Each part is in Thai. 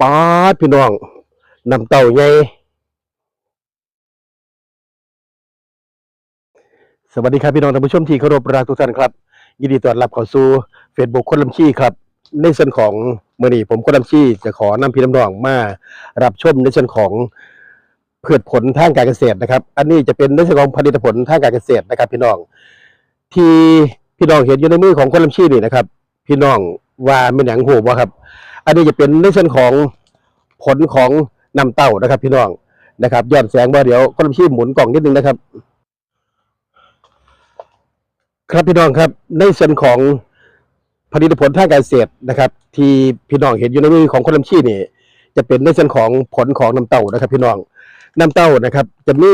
ป๊าพี่น้องนำเต่าใหญ่สวัสดีครับพี่น้องท่านผู้ชมที่เคารพรักทุกท่านครับ ยินดีต้อนรับเข้าสู่เฟซบุ๊กคนลำชี้ครับ ในส่วนของเมื่อนี้ผมคนลำชี้จะขอนำพี่น้ำน้องมารับชมในส่วนของพืชผลทางการเกษตรนะครับ อันนี้จะเป็นในส่วนของผลิตผลทางการเกษตรนะครับ พี่น้องที่พี่น้องเห็นอยู่ในมือของคนลำชี้นี่นะครับ พี่น้องว่าเป็นหยังหูบ่ครับ อันนี้จะเป็นในส่วนของผลของน้ำเต้านะครับ พี่น้องนะครับย้อนแสงว่าเดี๋ยวคนลำชี้หมุนกล่องนิดนึงนะครับ ครับพี่น้องครับในส่วนของผลิตผลทางการเกษตรนะครับ ที่พี่น้องเห็นอยู่ในมือของคนลำชี้นี่ จะเป็นในส่วนของผลของน้ำเต้านะครับ พี่น้องน้ำเต้านะครับ จะมี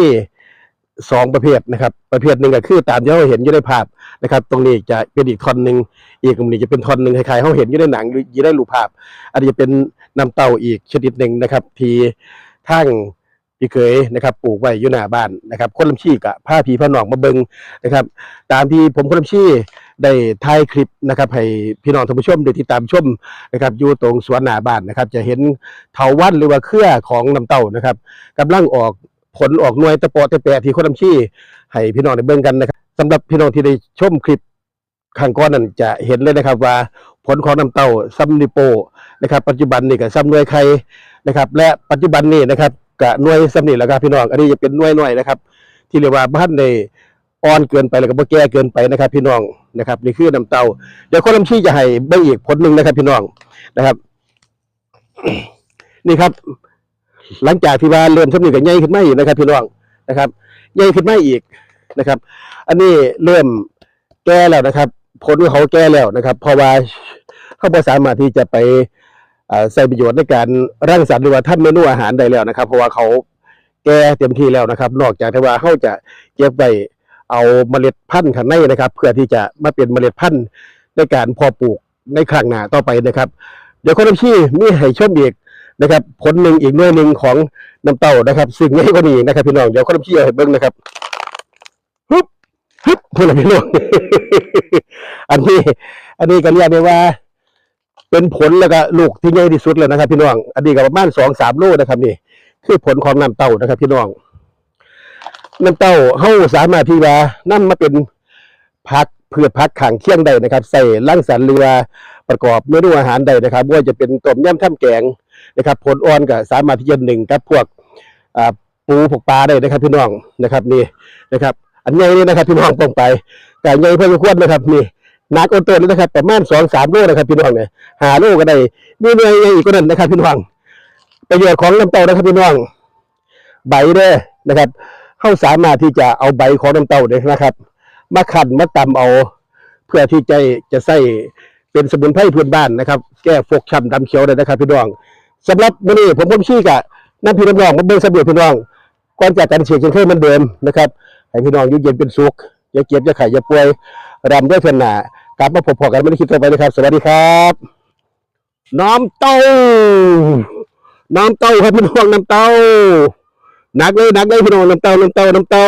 สองประเภทนะครับ ประเภทหนึ่งก็คือตามที่เราเห็นอยู่ในภาพนะครับ ตรงนี้จะเป็นอีกท่อนหนึ่งอีกตรงนี้จะเป็นท่อนหนึ่งคล้ายๆเขาเห็นอยู่ในหนังอยู่ในรูปภาพ อันนี้จะเป็นน้ำเต้าอีกชนิดหนึ่งนะครับ ที่ทางพี่เคยนะครับปลูกไว้อยู่หน้าบ้านนะครับ คนลำชี้กับผ้าผีผ้าหนองมาเบิงนะครับ ตามที่ผมคนลำชี้ได้ถ่ายคลิปนะครับให้พี่น้องท่านผู้ชมได้ติดตามชมนะครับอยู่ตรงสวนหน้าบ้านนะครับ จะเห็นเถาวัลย์หรือว่าเครือของน้ำเต้านะครับกำลังออก ผลออกหน่วยตะปอตะแปะที่คนลำชี้ให้พี่น้องได้เบิ่งกันนะครับสำหรับพี่น้องที่ได้ชมคลิปข้างก้อนนั้นจะเห็นเลยนะครับว่าผลของน้ำเต้าซัมนิโปนะครับ ปัจจุบันนี่ก็ซัมหน่วยไข่นะครับ และปัจจุบันนี่นะครับกับหน่วยซัมนี่แหล้วครับพี่น้อง อันนี้จะเป็นหน่วยหน่อยนะครับ ที่เรียกว่าบ้านในอ่อนเกินไปแล้วก็บ่แก่เกินไปนะครับ พี่น้องนะครับนี่คือน้ำเต้าเดี๋ยวคนลำชี้จะให้เบิ่งอีกผลหนึ่งนะครับ พี่น้องนะครับ นี่ครับ หลังจากที่ว่าเริ่มสำนีกับใหญ่ขึ้นมาอีกนะครับพี่น้องนะครับใหญ่ขึ้นมาอีกนะครับ อันนี้เริ่มแก่แล้วนะครับ ผลของเขาแก่แล้วนะครับ เพราะว่าเขาบ่สามารถที่จะไปใส่ประโยชน์ในการร่างสรรค์หรือว่าทำเมนูอาหารได้แล้วนะครับ เพราะว่าเขาแก่เต็มที่แล้วนะครับ นอกจากที่ว่าเขาจะเก็บไว้เอาเมล็ดพันธุ์ข้างในนะครับ เพื่อที่จะมาเป็นเมล็ดพันธุ์ในการพอปลูกในครั้งหน้าต่อไปนะครับ เดี๋ยวคนที่มีให้ชมอีก นะครับผลหนึ่งอีกหน่วยหนึ่งของน้ำเต้านะครับซึ่งใหญ่กว่านี้นะครับ พี่น้องเดี๋ยวคนพี่เอาให้เบิ่งนะครับฮึบฮึบพูดอะไรพี่น้องอันนี้ อันนี้ก็เรียกได้ว่า เป็นผลแล้วก็ลูกที่ใหญ่ที่สุดแล้วนะครับ พี่น้อง อันนี้ก็ประมาณสองสามโลนะครับ นี่ คือผลของน้ำเต้านะครับ พี่น้องน้ำเต้าเฮาสามารถที่ว่านํมาเป็นพักเพืชพักขังเคี่ยงได้นะครับ ใส่ล่างสรรค์หรือ ประกอบเมนูอาหารได้นะครับว่าจะเป็นต้มยำท่ำแกงนะครับผลอ่อนก็สามารถที่จะหนึ่งกับพวกปูพวกปลาได้นะครับ พี่น้องนะครับนี่นะครับ อันใหญ่นี่นะครับ พี่น้องต้องไปแต่ใหญ่เพิ่มควรนะครับนี่หนักอดตัวนี่นะครับประมาณสองสามโลนะครับพี่น้องเนี่ยหาโลก็ได้มีเนื้อใหญ่อีกก็นั่นนะครับ พี่น้องประโยชน์ของน้ำเต้านะครับพี่น้อง ใบเด้นะครับเขาสามารถที่จะเอาใบของน้ำเต้าเนี่ยนะครับ มาขันมาตำเอา เพื่อที่จะจะใส่ เป็นสมุนไพรพื้นบ้านนะครับ แก้ฟกช้ำดำเขียวเลยนะครับพี่น้องสำหรับวันนี้ผมผมชี้กะน้ำพี่น้ำรองมาเบิ่งสำรวจพี่น้องก่อนจากการเฉียดเช่นเคยเหมือนเดิมนะครับให้พี่น้องอยู่เย็นเป็นสุขอย่าเก็บอย่าไข่อย่าป่วยรำด้วยเพื่อนหนากลับมาพบกันไม่ได้คิดต่อไปนะครับ สวัสดีครับ น้ำเต้าน้ำเต้าครับพี่น้องน้ำเต้าหนักเลยหนักเลยพี่น้องน้ำเต้าน้ำเต้าน้ำเต้า